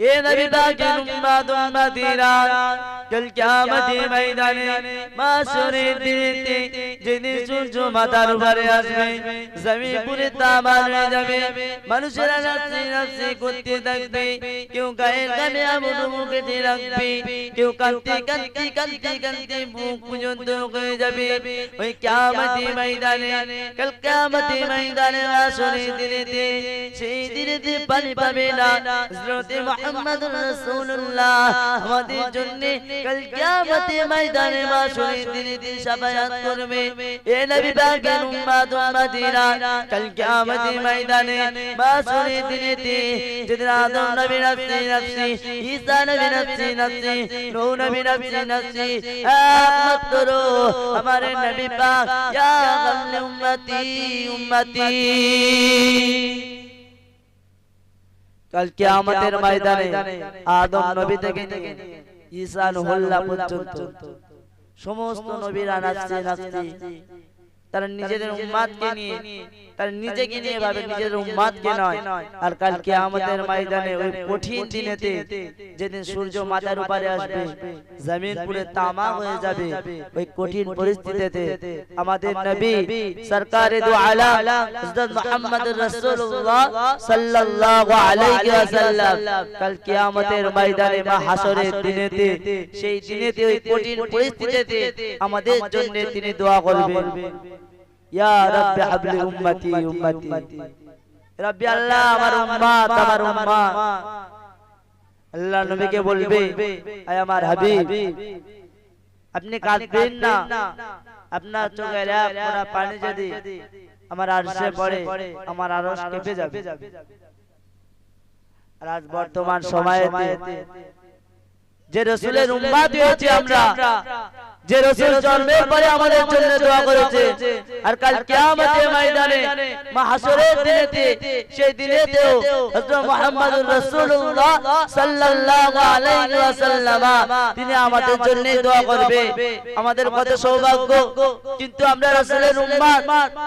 এ নবী পাকের উম্মত উম্মতিরা কাল কিয়ামতের ময়দানে মাশরের দিনেতে যেদিন সূর্য মাথার উপরে আসবে জমিন পুরে তামার হয়ে যাবে মানুষেরা নাচতে নাচতে করতে থাকবে কেউ গায়ের গানে আমুন মুখে রাখবে কেউ কাঁদতে কাঁদতে কাঁদতে কাঁদতে মুখ পর্যন্ত হয়ে যাবে ওই কিয়ামতের ময়দানে কাল কিয়ামতের ময়দানে মাশরের দিনেতে সেই দিনেতে পানি পাবে না হযরত মুহাম্মদ রাসূলুল্লাহ আমাদের জন্য কাল কিয়ামতে ময়দানে মাশরের দিনেতে শাফায়াত করবে এ নবী পাকের উম্মত উম্মতিরা কাল কিয়ামতে ময়দানে মাশরের দিনেতে যেদিন আদম নবী নফসি নফসি ঈসা নবী নফসি নফসি নূহ নবী নফসি নফসি একমাত্র আমার নবী পাক ইয়া গামলে উম্মতি উম্মতি কাল কিয়ামতের ময়দানে আদম নবী থেকে নিয়ে ঈসা হল্লা পর্যন্ত। সমস্ত নবীরা নাচতে নাচতে তারা নিজেদের উম্মাদকে নিয়ে তারা নিজেকে নিয়ে ভাবে নিজেদের উম্মাদকে নয়। আর কাল কিয়ামতের ময়দানে ওই কঠিন দিনেতে যেদিন সূর্য মাথার উপরে আসবে জমিন পুরে তামা হয়ে যাবে। ওই কঠিন পরিস্থিতিতে আমাদের নবী সরকারে দু আলা হযরত মুহাম্মদুর রাসূলুল্লাহ সাল্লাল্লাহু আলাইহি ওয়াসাল্লাম। কাল কিয়ামতের ময়দানে মা হাসরের দিনেতে সেই দিনেতে ওই কঠিন পরিস্থিতিতে আমাদের জন্য তিনি দোয়া করবেন। ইয়া রাব্বি হাবলি উম্মতি উম্মতি। রাব্বি আল্লাহ আমার উম্মত আমার উম্মত আল্লাহ নবীকে বলবে আয় আমার হাবিব। আপনি কাঁদবেন না। আপনার চোখের এক ফোঁটা পানি যদি আমার আরশে পড়ে আমার আরশ কেঁপে যাবে। আর আজ বর্তমান সময়েতে যে রসুলের উম্মাদ হয়েছে আমরা যে রসুল জন্মের পরে আমাদের জন্য দোয়া করেছে। আর কাল কিয়ামতের ময়দানে মাহশরের দিনেতে সেই দিনেতেও হযরত মুহাম্মদুর রাসূলুল্লাহ সাল্লাল্লাহু আলাইহি ওয়াসাল্লাম তিনি আমাদের জন্য দোয়া করবে। আমাদের কত সৌভাগ্য। কিন্তু আমরা রাসূলের উম্মত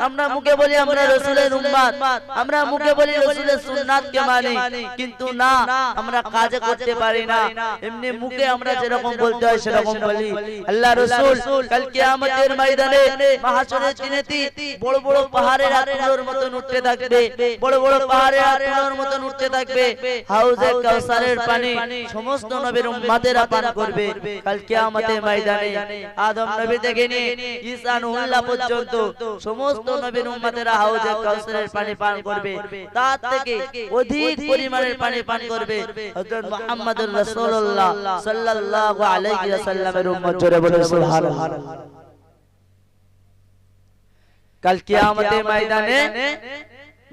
আমরা মুখে বলি আমরা রাসূলের উম্মত আমরা মুখে বলি রাসূলের সুন্নাতকে মানি। কিন্তু না আমরা কাজে করতে পারি না। এমনি মুখে আমরা যেরকম বলতে হয় সেরকম বলি। আল্লাহ রাসূল কাল কিয়ামতের ময়দানে মাহশরের দিনেতে বড় বড় পাহাড়ের আতনোর মতন উঠতে থাকবে বড় বড় পাহাড়ের আতনোর মতন উঠতে থাকবে হাউজে কাউসারের পানি সমস্ত নবীর উম্মতেরা পান করবে কাল কিয়ামতের ময়দানে আদম নবী থেকে নিয়ে ঈসা নুহুল্লাহ পর্যন্ত সমস্ত নবীর উম্মতেরা হাউজে কাউসারের পানি পান করবে। তার থেকে অধিক পরিমাণের পানি পান করবে হযরত মুহাম্মদুর রাসূলুল্লাহ সাল্লাল্লাহু আলাইহি ওয়াসাল্লামের উম্মত জোরে বলে সুবহানাল্লাহ। কাল ময়দানে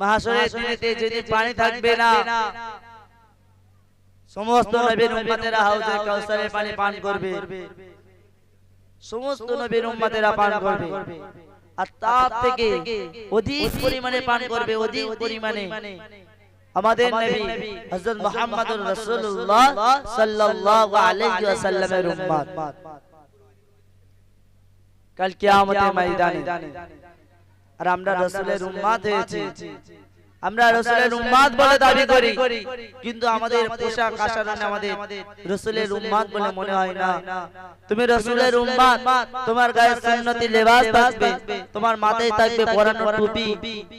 মাহশরের দিনেতে যেদিন পানি থাকবে না, সমস্ত নবীর পানি পান করবে। সমস্ত নবীর উম্মতেরা পান করবে। আর তার থেকে অধিক পরিমাণে পান করবে, অধিক পরিমাণে। আমাদের নবী হযরত মুহাম্মদুর রাসূলুল্লাহ সাল্লাল্লাহু আলাইহি ওয়াসাল্লামের উম্মত। কাল কিয়ামতের ময়দানে। আর আমরা রাসূলের উম্মত হয়েছি। আমরা রাসূলের উম্মত বলে দাবি করি। কিন্তু আমাদের পোশাক আশারণে আমাদের রাসূলের উম্মত বলে মনে হয় না। তুমি রাসূলের উম্মত তোমার গায়ে সুন্নতি লেবাস থাকবে। তোমার মাথায় থাকবে পরানো টুপি।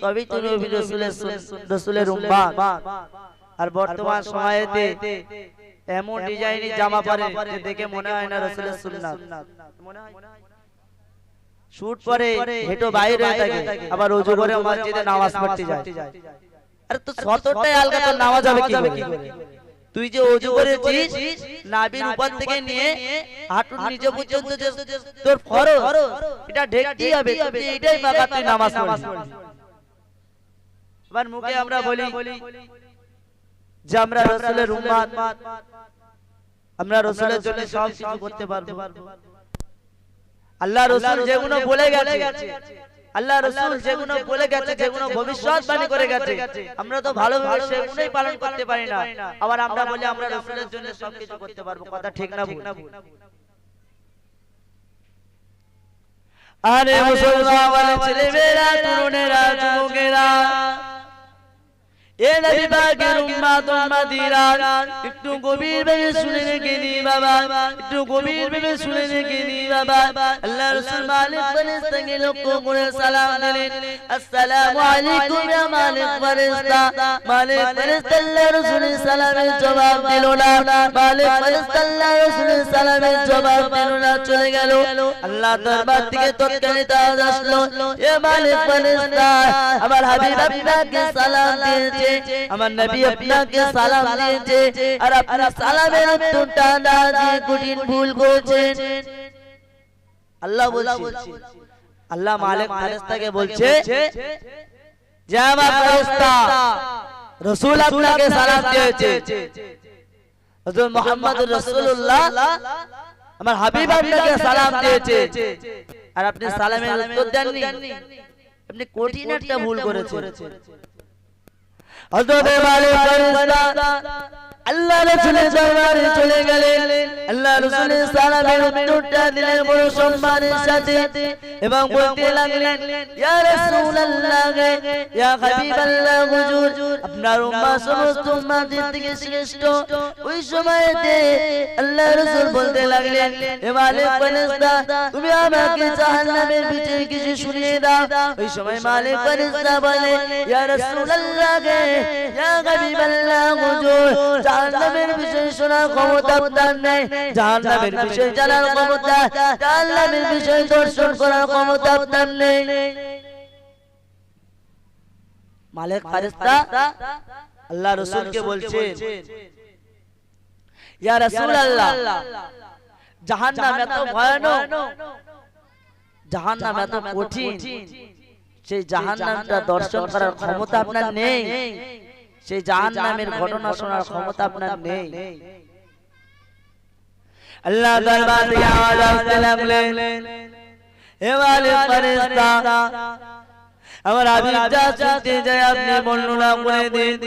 তবেই তুমি রাসূলের রাসূলের উম্মত আর বর্তমান সময়েতে এমন ডিজাইনের জামা পরে দেখে মনে হয় না রাসূলের সুন্নাত। মনে হয় শুট হেঁটো বাইরে থাকে, আবার ওযু করে মসজিদে নামাজ পড়তে যায়। আরে তো আলগা নামাজ হবে কি তুই যে করেছিস নাভির উপর থেকে নিয়ে হাঁটুর নিচে পর্যন্ত যে তোর ফরজ, এটা ঢেকতে হবে তুই এটাই মাকা তুই নামাজ পড়িস মুখে আমরা বলি যে আমরা আমরা রাসূলের জন্য সব কিছু করতে পারব। আল্লাহ রসুল যেগুলো বলে গেছে। আল্লাহ রসুল যেগুলো বলে গেছে যেগুলো ভবিষ্যৎবাণী করে গেছে। আমরা তো ভালোভাবে সেগুলোই পালন করতে পারি না। আবার আমরা বলি আমরা রসুলের জন্য সবকিছু করতে পারব। কথা ঠিক না ভুল। আরে মুসলমান ছেলেমেয়েরা তরুণেরা যুবকেরা এ নবী পাকের উম্মত উম্মতিরা একটু গভীর ভাবে শুনে রেখে নি বাবা। একটু গভীর ভাবে শুনে রেখে নি বাবা। আল্লাহ রাসূল মালিক ফেরেশতাকে লক্ষ্য করে সালাম দিলেন। আসসালামু আলাইকুম ইয়া মালিক ফেরেশতা। মালিক ফেরেশতা আল্লাহ রাসূলের সালামের জবাব দিল না। মালিক ফেরেশতা আল্লাহ রাসূলের সালামের জবাব দিল না। চলে গেল। আল্লাহ দরবার থেকে তৎকালীন আওয়াজ আসলো। এ মালিক ফেরেশতা আমার হাবিব আপনাকে সালাম দিয়েছে। আমার নবী আপনাকে সালাম দিয়েছে। আর আপনি সালামের উত্তরটা না দিয়ে কঠিন ভুল করেছেন। আল্লাহ বলছে। আল্লাহ মালিক ফেরেশতাকে বলছে যে আমার ফেরেশতা রাসূল আপনাকে সালাম দিয়েছে। হযরত মুহাম্মদুর রাসূলুল্লাহ আমার হাবিব আপনাকে সালাম দিয়েছে। আর আপনি সালামের উত্তর দেননি। আপনি কঠিন একটা ভুল করেছেন। হযরত মালিক ফেরেশতা আল্লাহ রাসূলের দরবারে চলে গেলেন। আল্লাহ রাসূলের সালামের উত্তরটা দিলেন বড় সম্মানের সাথে এবং বলতে লাগলেন, ইয়া রাসূলুল্লাহ, ইয়া হাবিবাল্লাহ, হুজুর, আপনার উম্মাহ সমস্ত উম্মাহদের থেকে শ্রেষ্ঠ। ওই সময়তে আল্লাহ রাসূল বলতে লাগলেন হে মালিক ফেরেশতা, তুমি আমাকে জাহান্নামের ভিতরে কিছু শুনিয়ে দাও। ওই সময় মালিক ফেরেশতা বলে, ইয়া রাসূলুল্লাহ, ইয়া হাবিবাল্লাহ, হুজুর জাহান্নামের বিষয় শোনার ক্ষমতা আপনার নেই। জাহান্নামের বিষয় জানার ক্ষমতা জাহান্নামের বিষয় দর্শন করার ক্ষমতা আপনার নেই। মালিক ফারিস্তা আল্লাহ রাসূলকে বলছেন ইয়া রাসূলুল্লাহ জাহান্নাম এত ভয়ানক জাহান্নাম এত কঠিন সেই জাহান্নামটা দর্শন করার ক্ষমতা আপনার নেই। সেই জাহান নামের ঘটনা শোনার ক্ষমতা আপনার নেই। আল্লাহ দরবার থেকে আওয়াজ আসতে লাগলেন হে ওয়ালি ফেরেশতা আমার আবিদ যা শুনতে যায় আপনি বর্ণনা করে দিন।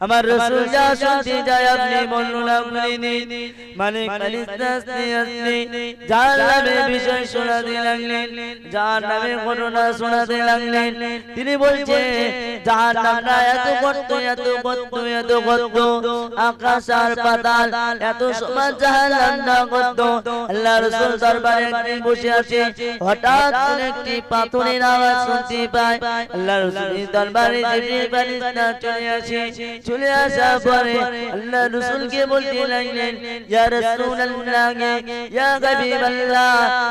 আমার রসুল যা শুনতে যায় আপনি মালিক ফেরেশতা আস্তে আস্তে জাহান্নামের বিষয় শোনাতে লাগলেন জাহান্নামের ঘটনা শোনাতে লাগলেন তিনি বলছে জাহান্নামটা এত গর্ত এত গর্ত এত গর্ত আকাশ আর পাতাল এত সমান জাহান্নামটা গর্ত আল্লাহ রাসূল দরবারে একদিন বসে আছে হঠাৎ একটি পাথরের আওয়াজ শুনতে পায়। আল্লাহ রাসূলের দরবারে জিবরিল ফেরেশতা চলে আসে চলে আসার পরে আল্লাহ রাসূলকে বলতে লাগলেন ইয়া রাসূলুল্লাহ ইয়া হাবিবাল্লাহ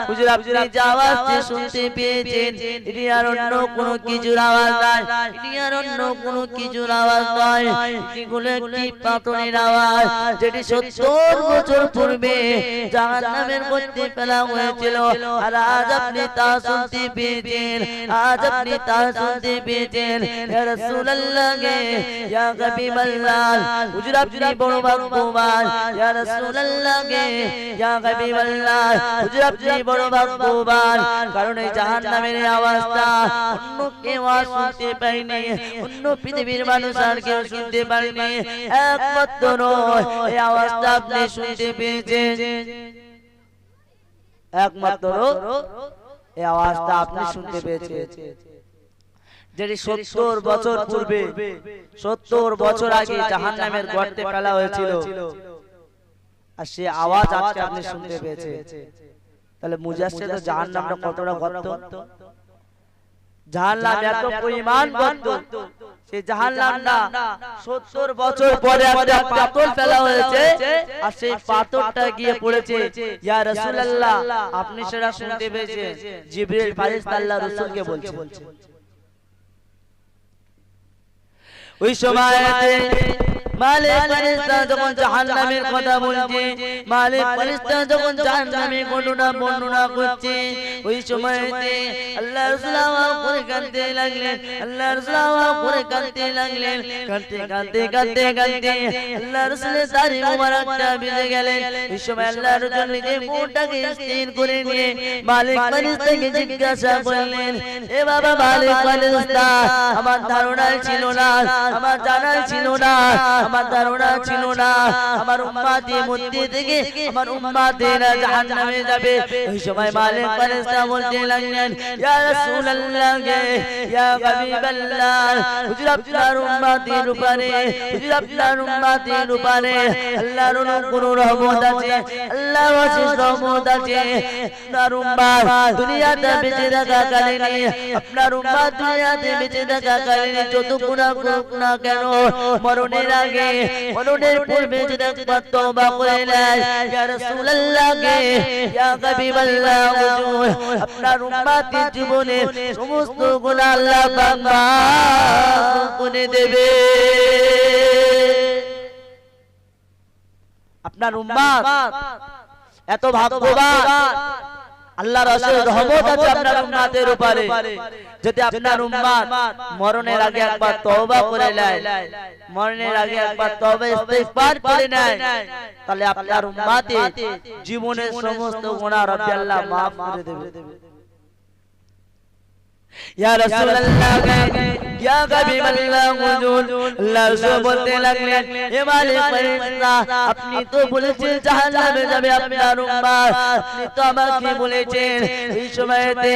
হুজুর আপনি যে আওয়াজটি শুনতে পেয়েছেন এটি আর অন্য কোনো কিছুর আওয়াজ নয় এটি আর অন্য কোনো কিছুর আওয়াজ নয় এটি হলো একটি পাথরের আওয়াজ যেটি সত্তর বছর পূর্বে জাহান্নামের মধ্যে ফেলা হয়েছিল আর আজ আপনি তা শুনতে পেয়েছেন আজ আপনি তা শুনতে পেয়েছেন ইয়া রাসূলুল্লাহ ইয়া হুজুর আপনি বড় ইয়া হুজুর আপনি বড় কারণ এই জাহান্নামের অন্য কেউ শুনতে পায়নি। অন্য পৃথিবীর মানুষ আর কেউ শুনতে পারেনি একমাত্র এই আওয়াজটা আপনি শুনতে পেয়েছেন। একমাত্র এই আওয়াজটা আপনি শুনতে পেয়েছেন। যেটি সত্তর বছর পূর্বে সত্তর বছর আগে জাহান নামের গর্তে ফেলা হয়েছিল। আর সে আওয়াজ আজকে আপনি শুনতে পেয়েছেন। তাহলে মুজাসে তো জাহান নামটা কতটা গর্ত? জাহান নাম এত পরিমাণ গর্ত। সেই জাহান নামটা সত্তর বছর পরে একটা পাথর ফেলা হয়েছে। আর সেই পাথরটা গিয়ে পড়েছে। ইয়া রাসূলুল্লাহ আপনি সেটা শুনতে পেয়েছেন। জিবরিল ফারিস্তা আল্লাহ রাসূলকে বলছে ওই সময়তে মালিক ফেরেশতা যখন জাহান্নামের কথা বলছে মালিক ফেরেশতা যখন জাহান্নামের ঘটনা বর্ণনা করছে ওই সময়তে আল্লাহ রাসূল আওয়াজ করে কাঁদতে লাগলেন আল্লাহ রাসূল আওয়াজ করে কাঁদতে লাগলেন কাঁদতে কাঁদতে কাঁদতে কাঁদতে আল্লাহ রাসূলের দাড়ি মোবারকটা ভিজে গেলেন এই সময় আল্লাহ রাসূল নিজের মুখটাকে স্থির করে নিয়ে মালিক ফেরেশতাকে জিজ্ঞাসা করলেন এ বাবা মালিক ফেরেশতা আমার ধারণা ছিল না আমার জানা ছিল না আমার ধারণা ছিল না। আমার উম্মাতি মধ্যে থেকে আমার উম্মাতেরা জাহান্নামে যাবে। ওই সময় মালিক ফেরেশতা বলতে লাগলেন, ইয়া রাসূলুল্লাহ, ইয়া হাবিবাল্লাহ, হুজুর আপনার উম্মাতের উপরে, হুজুর আপনার উম্মাতের উপরে আল্লাহর কোন রহমত আছে, আল্লাহর অশেষ রহমত আছে। আপনার উম্মাত দুনিয়াতে বেঁচে থাকা কালীন, আপনার উম্মাত দুনিয়াতে বেঁচে থাকা কালীন, যত গুনাহ করুক না কেন, মরণের আগে মরণের পূর্বে যদি একবার তওবা করে নেয় ইয়া রাসূলুল্লাহ ইয়া হাবিবাল্লাহ হুজুর। আপনার উম্মাতের জীবনে সমস্ত গুনাহ আল্লাহ পাক মাফ করে দেবে। আপনার উম্মাত এত ভাগ্যবান। আল্লাহর রসুল রহমত আছে আপনার উম্মাতের উপরে। যদি আপনার উম্মাত মরণের আগে একবার তওবা করে নেয় মরণের আগে একবার তওবা ইস্তিগফার করে নেয় তাহলে আপনার উম্মাতে জীবনের সমস্ত গুনাহ রব্বি আল্লাহ maaf করে দেবে। ইয়া রাসূলুল্লাহ ইয়া হাবিবাল্লাহ হুজুর আল্লাহ রাসূল বলতে লাগলেন হে মালিক ফেরেশতা আপনি তো বলেছেন জাহান্নামে যাবে আপনার উম্মাত আপনি তো আমাকে বলেছেন এই সময়তে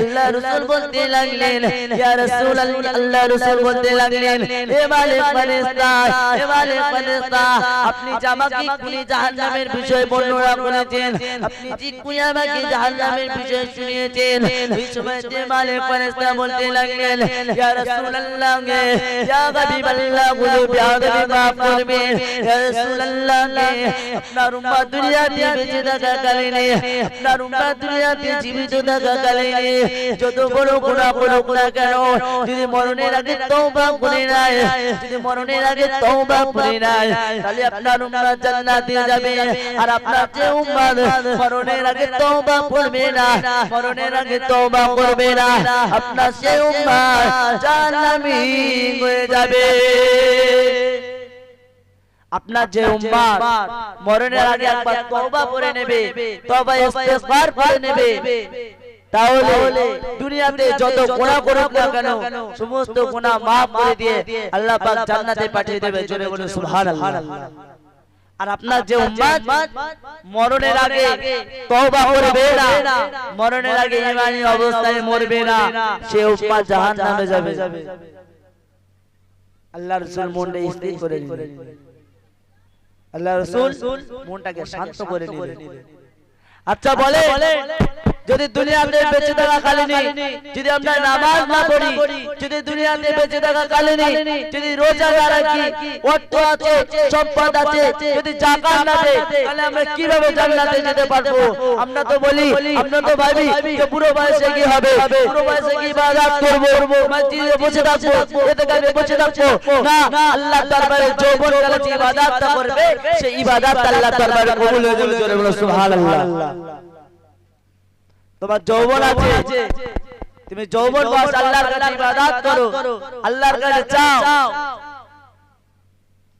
আল্লাহ রাসূল বলতে লাগলেন ইয়া রাসূলুল্লাহ আল্লাহ রাসূল বলতে লাগলেন হে মালিক ফেরেশতা হে মালিক ফেরেশতা আপনি যে আমাকে খুলে জাহান্নামের বিষয় বর্ণনা করেছেন আপনি ঠিক করে আমাকে জাহান্নামের বিষয় শুনিয়েছেন এই সময়তে মালিক ফেরেশতা বলতে লাগলেন ইয়া রাসূলুল্লাহ ইয়া হাবিবাল্লাহগুলো বিয়াদবি মাফ করবেন ইয়া রাসূলুল্লাহ আপনার উম্মত দুনিয়াতে বেঁচে থাকা কালীনে আপনার উম্মত দুনিয়াতে জীবিত থাকা কালীনে যত বড় গুনাহ করুক না কেন যদি মরণের আগে তওবা করে নেয় যদি মরণের আগে তওবা করে নেয় তাহলে আপনার উম্মত জান্নাতে যাবে আর আপনার যে উম্মত মরণের আগে তওবা করবে না মরণের আগে তওবা করবে না আপনার সে জাহান্নামী হয়ে যাবে। আপনার যে মরণের আগে একবার তওবা করে নেবে তওবা ইস্তিগফার করে নেবে। তাহলে দুনিয়াতে যত গুনাহ করুক না কেন সমস্ত গুনাহ maaf করে দিয়ে আল্লাহ পাক জান্নাতে পাঠিয়ে দেবে জোরে বলে সুবহানাল্লাহ। আর আপনার যে উম্মত মরণের আগে তওবা করবে না। মরণের আগে ইমানি অবস্থায় মরবে না। সে উম্মত জাহান্নামে যাবে। আল্লাহ রাসূল মনটা স্থির করে দিলেন আল্লাহ রাসূল মনটাকে শান্ত করে নিলেন। আচ্ছা বলে যদি দুনিয়াতে বেঁচে থাকা কালীনি যদি আমরা নামাজ না পড়ি যদি দুনিয়াতে বেঁচে থাকা কালীনি যদি রোজা না রাখি অর্থ আছে সম্পদ আছে যদি জাকাত না দেই তাহলে আমরা কীভাবে জান্নাতে যেতে পারব? আমরা তো বলি আমরা তো ভাবি যে পুরো বয়সে কি হবে? পুরো বয়সে কি ইবাদত করব? মসজিদে বসে থাকব? এতে কাজে বসে থাকব? না আল্লাহ দরবারে যৌবন কালে যে ইবাদতটা করবে। সেই ইবাদত আল্লাহ দরবারে কবুল হয়ে যাবে সুবহানাল্লাহ তোমার যৌবন আছে। তুমি যৌবন বাস আল্লাহর কাছে ইবাদত করো। আল্লাহর কাছে চাও।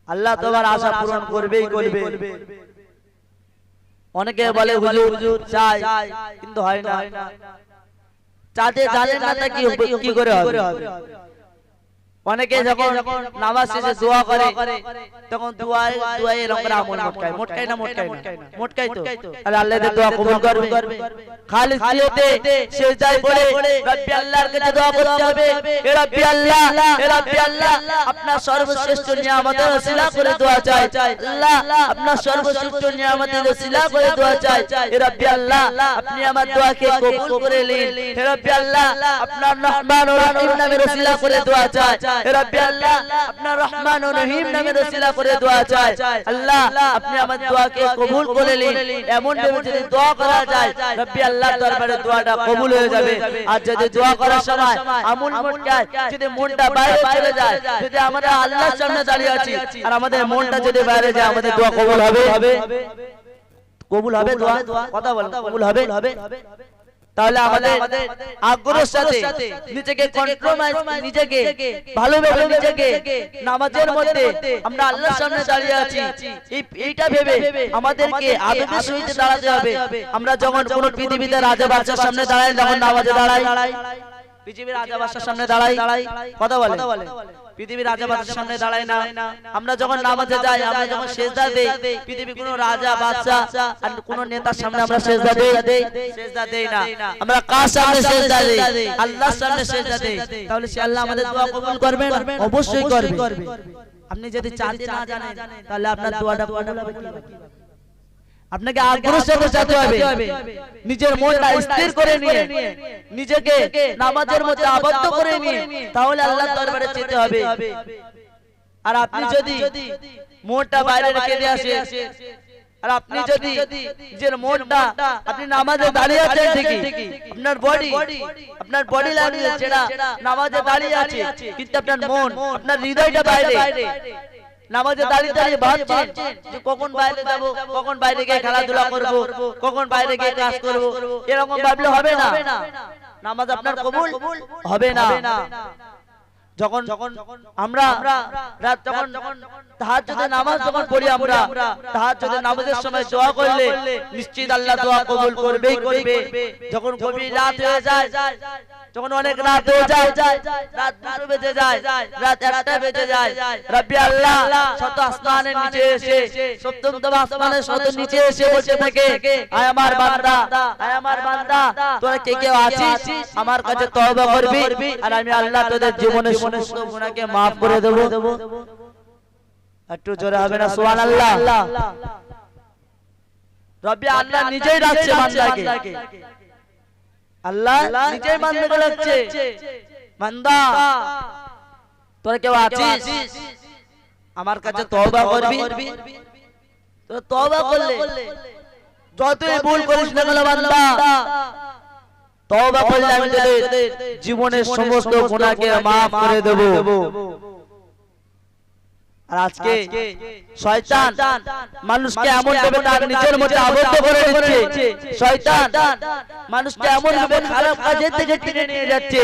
আল্লাহ তোমার আশা পূরণ করবেই করবে। অনেকে বলে হুজুর চাই। কিন্তু হয় না। চাতে জানেন না। কি কি করে হবে? অনেকে যখন নামাজ শেষে দোয়া করে তখন দোয়ায় দোয়ায় এরকম করে আমল মোটকায়। মোটকায় না মোটকায় না মোটকায় তো। আরে আল্লাহ দোয়া কবুল করবে। খালি সিয়তে সেজদায় পড়ে রব্বি আল্লাহর কাছে দোয়া করতে হবে। এ রব্বি আল্লাহ এ রব্বি আল্লাহ আপনার সর্বশ্রেষ্ঠ নিয়ামতের ওসিলা করে দোয়া চাই। আল্লাহ আপনার সর্বশ্রেষ্ঠ নিয়ামতের ওসিলা করে দোয়া চাই। এ রব্বি আল্লাহ আপনি আমার দোয়াকে কবুল করে নিন। হে রব্বি আল্লাহ আপনার রহমান ও রহিম নামের ওসিলা করে দোয়া চাই হে রব্বি আল্লাহ আপনার রহমান ও রহিম নামের ওসিলা করে দোয়া চাই আল্লাহ আপনি আমার দোয়াকে কবুল করে নিন। এমন ভাবে যদি দোয়া করা যায় রব্বি আল্লাহ দরবারে দোয়াটা কবুল হয়ে যাবে। আর যদি দোয়া করার সময় আমুল মনটায় যদি মনটা বাইরে চলে যায় যদি আমরা আল্লাহর সামনে দাঁড়িয়ে আছি আর আমাদের মনটা যদি বাইরে যায় আমাদের দোয়া কবুল হবে। কবুল হবে। দোয়া কথা বলেন কবুল হবে। তাহলে আমাদের আগ্রহের সাথে নিজেকে কন্ট্রোমাইজ নিজেকে ভালোভাবে নিজেকে নামাজের মধ্যে আমরা আল্লাহর সামনে দাঁড়িয়ে আছি। এইটা ভেবে আমাদেরকে আদবের সহিত দাঁড়াতে হবে। আমরা যখন কোন পৃথিবীতে রাজা বাচ্চার সামনে দাঁড়াই তখন নামাজে দাঁড়াই। পৃথিবীর রাজা সামনে দাঁড়াই। কথা বলে। পৃথিবীর রাজা বাদশার সামনে দাঁড়ায় না। আমরা যখন নামাজে যাই আমরা যখন সেজদা দেই পৃথিবী কোনো রাজা বাদশা আর কোনো নেতার সামনে আমরা সেজদা দেই। সেজদা দেই না। আমরা কার সামনে সেজদা দেই? আল্লাহর সামনে সেজদা দেই। তাহলে সে আল্লাহ আমাদের দোয়া কবুল করবে অবশ্যই করবে আপনি যদি চান না জানেন তাহলে আপনার দোয়াটা কবুল হবে কীভাবে? আপনাকে আগ্রহের সাথে চাইতে হবে। নিজের মনটা স্থির করে নিয়ে। নিজেকে নামাজের মধ্যে আবদ্ধ করে নিয়ে। তাহলে আল্লাহর দরবারে যেতে হবে। আর আপনি যদি মনটা বাইরে রেখে দিয়ে আসে আর আপনি যদি নিজের মনটা আপনি নামাজে দাঁড়িয়ে আছেন ঠিকই। আপনার বডি আপনার বডি ল্যাঙ্গুয়েজ যেটা নামাজে দাঁড়িয়ে আছে। কিন্তু আপনার মন আপনার হৃদয়টা বাইরে। নামাজে দাঁড়িয়ে দাঁড়িয়ে ভাবছেন যে কখন বাইরে যাব কখন বাইরে গিয়ে খেলাধুলা করব কখন বাইরে গিয়ে কাজ করব এরকম ভাবলে হবে না। নামাজ আপনার কবুল? হবে না। যখন যখন আমরা রাত যখন তাহাজ্জুদের নামাজ যখন পড়ি আমরা তাহাজ্জুদের নামাজের সময় দোয়া করলে নিশ্চিত আল্লাহ দোয়া কবুল করবেই করবে যখন গভীর রাত হয়ে যায় যখন অনেক রাত হয়ে যায় রাত দুটো বেজে যায় রাত একটা বেজে যায়। রব্বি আল্লাহ শত আসমানের নিচে এসে সপ্তম তম আসমানের শত নিচে এসে বসে থাকে আয় আমার বান্দা আয় আমার বান্দা তোরা কে কেউ আছিস? আমার কাছে তওবা করবি আর আমি আল্লাহ তোদের জীবনের সমস্ত গুনাহকে maaf করে দেব। একটু জোরে হবে না রব্বি আল্লাহ নিজেই বান্দাকে। আল্লাহ নিজেই বান্দাকে ডাকছে বান্দা তোরা কেউ আছিস আমার কাছে তওবা করবি? তো তওবা করলে। যতই ভুল করিস না কেন বান্দা? তওবা করলে আমি তোদের জীবনের সমস্ত গুনাহকে maaf করে দেব। আর আজকে শয়তান মানুষকে এমন ভাবে তার নিজের মধ্যে আবদ্ধ করে দিচ্ছে। শয়তান মানুষকে এমন ভাবে খারাপ কাজের থেকে টেনে নিয়ে যাচ্ছে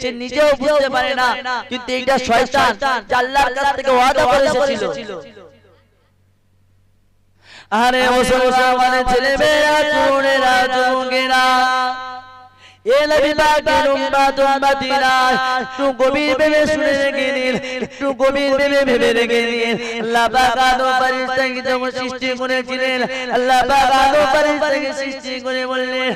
সে নিজেও বুঝতে পারে না কিন্তু এইটা শয়তান আল্লাহর কাছ থেকে ওয়াদা করে এসেছিল। আরে মুসলমানের ছেলে মেয়েরা চুনেরা চুঙ্গেরা একটু গভীর ভেবে শুনে রেখে নিন একটু গভীর ভেবে ভেবে রেখে ফেরেশতাকে যখন সৃষ্টি করেছিলেন আল্লাহ সৃষ্টি করে বললেন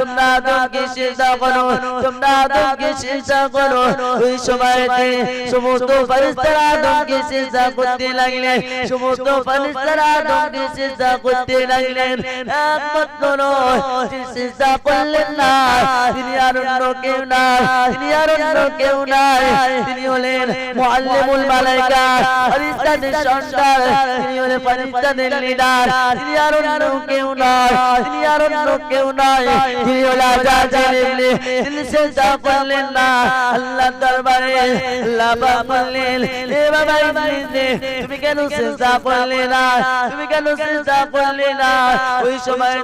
তোমরা আদমকে সিজদা করো, তোমরা আদমকে সিজদা করো। ওই সময়তে সমস্ত ফেরেশতারা আদমকে সিজদা করতে লাগলেন, সমস্ত ফেরেশতারা আদমকে সিজদা করতে লাগলেন। একমাত্র নয়। তিনি সিজদা করলেন না তিনি আর অন্য কেউ না তিনি আর অন্য কেউ নাই। তিনি হলেন মুআল্লিমুল মালাইকা। ফেরেশতাদের সন্তান তিনি হলেন ফেরেশতাদের লিডার তিনি আর অন্য কেউ নয় তিনি আর অন্য কেউ নয় তিনি হলেন আজাজাল ইবনে তিনি সিজদা করলেন না, আল্লাহর দরবারে আল্লাহ বললেন। এ বাবা ইবলিস তুমি কেন সিজদা করলে না? তুমি কেন সিজদা করলে না? ওই সময়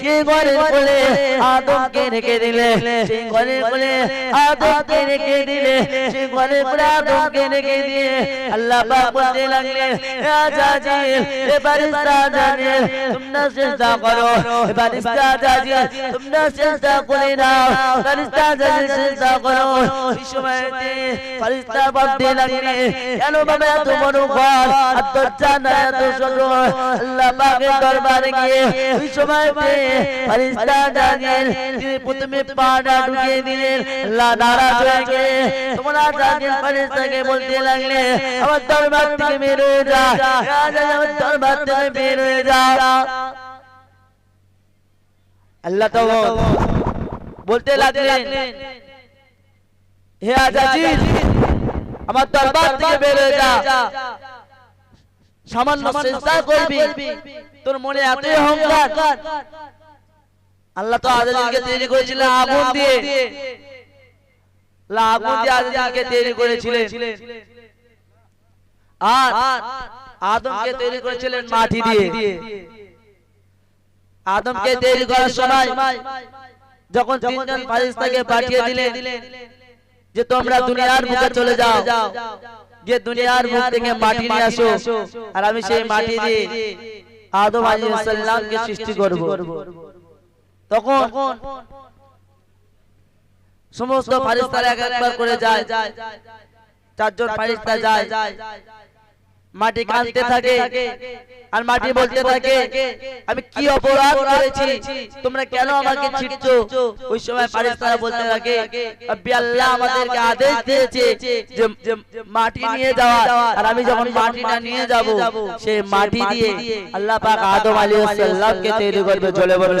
সেই ঘরের কোলে আদমকে রেখে দিলে সেই ঘরের কোলে আদমকে রেখে দিলে সেই ঘরের কোলে আদমকে রেখে দিয়ে আল্লাহ পাক বলতে লাগলেন আজাজিল, এ ফারিস্তা আজাজিল, তোমরা সিজদা করো, এ ফারিস্তা আজাজিল, তোমরা সিজদা করে নাও ফারিস্তা আজাজিল সিজদা করো। ওই ফারিস্তা বলতে লাগলেন কেন বাবা এত বড় ঘর আর দরজা না এত ছোট আল্লাহ পাকের দরবারে গিয়ে ওই সময়তে ফারিস্তা আজাজিল তিনি প্রথমে পাটা ঢুকিয়ে দিলেন নারাজ হয়ে তোমরা আজাজিল ফারিস্তাকে বলতে লাগলে, আমার দরবার থেকে বের হয়ে যা আমার দরবার থেকে বের হয়ে যা। আল্লাহ তো বলতে লাগলেন, হে আজাজিল আমার দরবার থেকে বের হয়ে যা। সামান্য চেষ্টা করবি। তোর মনে এতই অহংকার আল্লাহ তো আদমকে তৈরি করেছিলেন আগুন দিয়ে। আগুন দিয়ে। আদমকে তৈরি করেছিলেন। আর আদমকে তৈরি করেছিলেন মাটি দিয়ে। আদমকে তৈরি করার সময় যখন তিনজন ফারিস্তাকে পাঠিয়ে দিলেন যে তোমরা দুনিয়ার বুকে চলে যাও। যে দুনিয়ার মুখ থেকে মাটি নিয়ে আসো আর আমি সেই মাটি দিয়ে আদম আলাইহিস সালামকে সৃষ্টি করব। তখন সমস্ত ফারিস্তারা এক একবার করে যায়। চারজন ফারিস্তা যায়। মাটি কাঁদতে থাকে। আর মাটি বলতে থাকে আমি কি অপরাধ করেছি? তোমরা কেন আমাকে ছিটছো ওই সময় ফারিস্তারা বলতে থাকে রব্বি আল্লাহ আমাদেরকে আদেশ দিয়েছে যে মাটি নিয়ে যাওয়া আর আমি যখন মাটিটা নিয়ে যাব সেই মাটি দিয়ে আল্লাহ পাক আদম আলাইহিস সালামকে তৈরি করবে চলে বলে